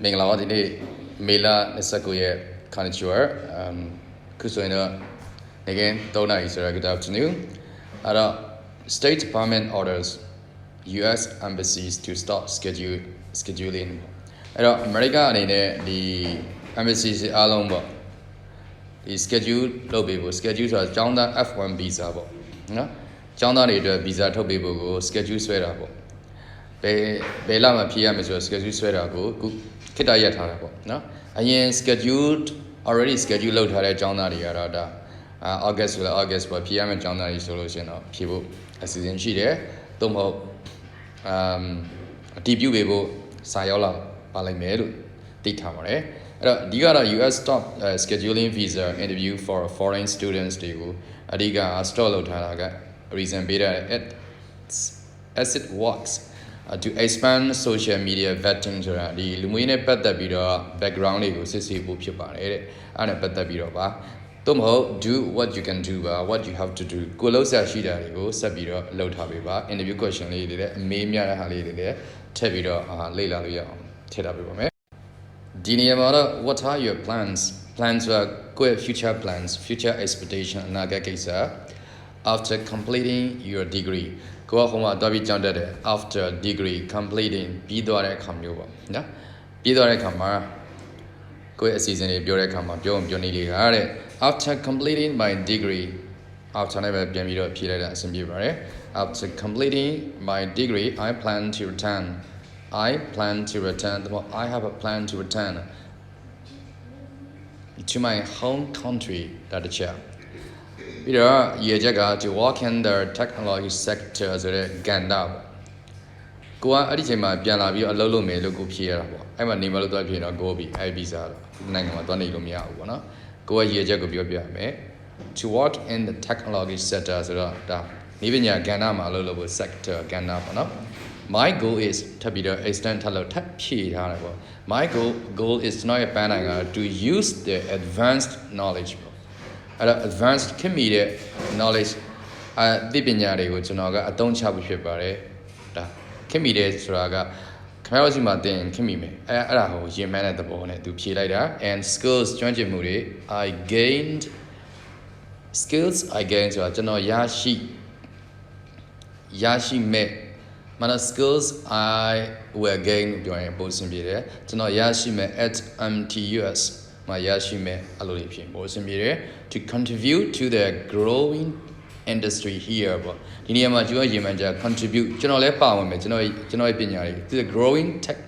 မင်္ဂလာပါဒီနေ့မေလ29ရက် Carniture um ခုဆိုရင်တော့နေကင်း3နာရီဆိုတော့ good afternoon အဲ့တော့ State Department orders US embassies to start schedule scheduling အဲ့တော့ America အနေနဲ့ဒီ embassies အားလုံးပေါ့ဒီ schedule လုပ်ပေးဖို့ schedule ဆိုတာကျောင်းသား F1 visa ပေါ့နော်ကျောင်းသားတွေအတွက် visa ထုတ်ပေးဖို့ကို schedule ဆွဲတာပေါ့ဘယ်ဘယ်လမှာဖြည့်ရမယ်ဆိုတော့ schedule ဆွဲတာကိုအ ခုခေတ္တရက်ထားတာပေါ့နော်အရင် scheduled already schedule လုပ်ထားတဲ့အကြောင်းသားတွေကတော့ဒါအာ August ဆိုတော့ August ပေါ့ဖြည့်ရမယ့်အကြောင်းသားတွေဆိုလို့ရှိရင်တော့ဖြည့်ဖို့အစီအစဉ်ရှိတယ်သို့မဟုတ် um အတည်ပြုပေးဖို့စာရောက်လာပါလိမ့်မယ်လို့သိထားပါတယ်အဲ့တော့အဓိကတော့ US stop uh, scheduling visa interview for foreign students တွေကိုအဓိက stop လုပ်ထားတာက reason ပေးတဲ့ as it works uh, to expand social media vetting ဆိုတာဒီလူမျိုးရေးနဲ့ပတ်သက်ပြီးတော့ background တွေကိုစစ်ဆေးဖို့ဖြစ်ပါတယ်တဲ့အဲ့ဒါနဲ့ပတ်သက်ပြီးတော့ပါသို့မဟုတ် do what you can do ပါ what you have to do ကိုယ်လုံးဆက်ရှိတာတွေကိုဆက်ပြီးတော့လုပ်ထားပေးပါ interview question လေးတွေလည်းအမေးများတဲ့ဟာလေးတွေလည်းထည့်ပြီးတော့အာလေ့လာလို့ရအောင်ထည့်ထားပေးပါမယ်ဒီနေရာမှာတော့ what are your plans plans ဆိုတာကိုယ့်ရဲ့ future plans future expectation အနာဂတ်ကိစ္စ after completing your degree ကိုကဟိုမှာတွားပြီးကြောင်းတက်တယ် after degree completing ပြီးသွားတဲ့အခါမျိုးပေါ့နော်ပြီးသွားတဲ့အခါမှာကိုယ့်ရဲ့အစီအစဉ်တွေပြောတဲ့အခါမှာပြောရင်ပြောနေလေတာတဲ့ after completing my degree after နဲ့ပဲပြန်ပြီးတော့ဖြေလိုက်တာအဆင်ပြေပါတယ် after completing my degree I plan to return I plan to return ဒါမှ I have a plan to return to my home country ဒါတစ်ချက် ပြီးတော့ရည်ချက်က to work in the technology sector ဆိုတဲ့ကဏ္ဍပေါ့ကိုကအဲ့ဒီချိန်မှာပြန်လာပြီးတော့အလုပ်လုပ်မယ်လို့ကိုဖြေရတာပေါ့အဲ့မှာနေမလို့တော့ဖြေတော့ကိုပြီအဲ့ဗီဇာတော့နိုင်ငံမှာသွားနေလို့မရဘူးပေါ့နော်ကိုကရည်ချက်ကိုပြောပြရမယ် to work in the technology sector ဆိုတော့ဒါနေပညာကဏ္ဍမှာအလုပ်လုပ်ဖို့ sector ကဏ္ဍပေါ့နော် my goal is ထပ်ပြီးတော့ extend ထပ်လို့ထပ်ဖြည့်ထားတယ်ပေါ့ my goal goal is ကျွန်တော်ရဲ့ပန်းနိုင်က to use the advanced knowledge ပေါ့ အဲ့တော့ advanced ခင်မိတဲ့ knowledge အသိပညာတွေကိုကျွန်တော်ကအသုံးချဖို့ဖြစ်ပါတယ်ဒါခင်မိတဲ့ဆိုတာကခင်ဗျားတို့စီမှာသင်ခင်မိမယ်အဲအဲ့ဒါဟိုရင်မှန်းတဲ့သဘောနဲ့သူဖြေလိုက်တာ and skills ကျွမ်းကျင်မှုတွေ I gained skills I gained ဆိုတာကျွန်တော်ရရှိရရှိမဲ့မန skills I will gain ပြောရင်ပို့စင်ပြေတယ်ကျွန်တော်ရရှိမဲ့ at MTUS မှာရရှိမဲ့အလုပ်တွေဖြစ်ပို့စင်ပြေတယ် to contribute to the growing industry here ပေါ့ဒီနေရာမှာကျွန်တော်ရေမှန်ကြ contribute ကျွန်တော်လည်းပါဝင်မယ်ကျွန်တော်ကျွန်တော်ရဲ့ပညာတွေ to the growing tech